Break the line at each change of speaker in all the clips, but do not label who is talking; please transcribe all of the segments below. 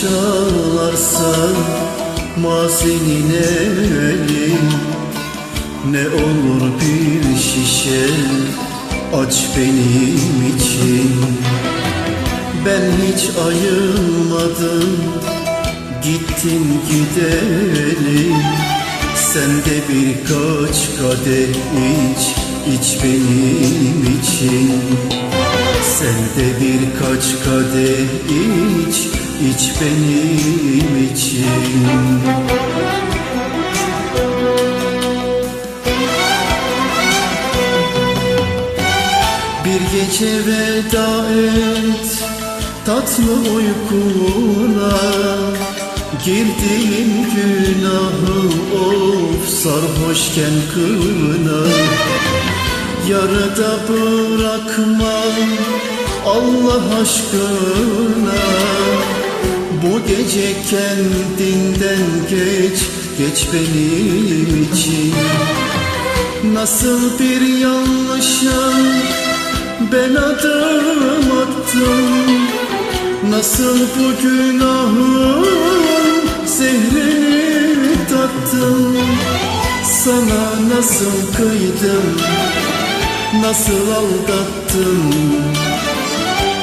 çalarsan mazinin eli Ne olur bir şişe aç benim için. Ben hiç ayılmadım gittin gidelim Sen de birkaç kadeh iç, iç benim için Sen de birkaç kadeh iç, iç benim için. Bir gece veda et tatlı uykuna. Girdiğim günahı of sarhoşken kına Yarıda bırakma Allah aşkına. Bu gece kendinden geç, geç benim için. Nasıl bir yanlışa ben adım attım. Nasıl bu günahın zehrini tattım. Sana nasıl kıydım Nasıl aldattım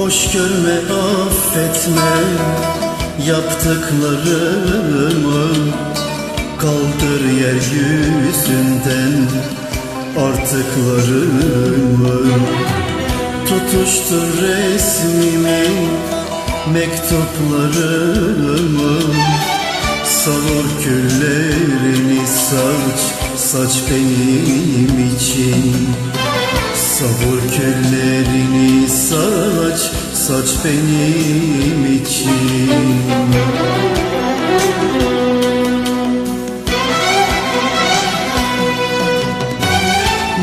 Hoş görme affetme yaptıklarımı. Kaldır yeryüzünden artıklarımı Tutuştur resmimi mektuplarımı. Savur küllerini saç, saç benim için. Savur küllerini saç, saç benim için.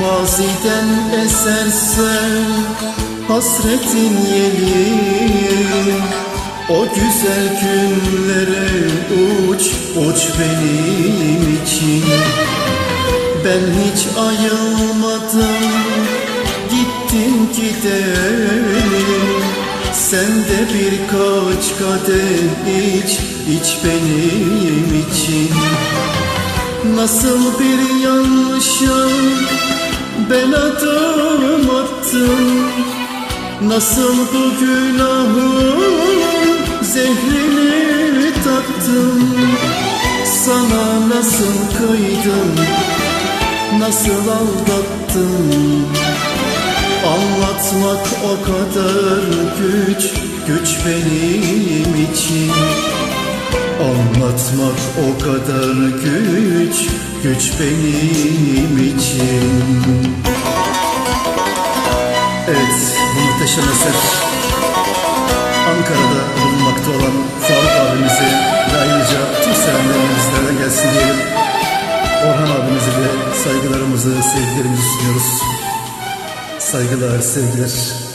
Maziden eserse hasretin yeli O güzel günlere uç, uç benim için. Ben hiç ayılmadım gittin gidelim. Sen de birkaç kadeh iç, iç benim için. Nasıl bir yanlışa ben adım attım Nasıl bu günahın zehrini tattım Sana nasıl kıydım, nasıl aldattım? Anlatmak o kadar güç, güç benim için. Anlatmak o kadar güç, güç benim için muhteşem eser Ankara'da bulunmakta olan Faruk abimize ve ayrıca tüm sevenlerine bizlerden gelsin diyelim. Orhan abimize de saygılarımızı, sevgilerimizi sunuyoruz. Saygılar, sevgiler.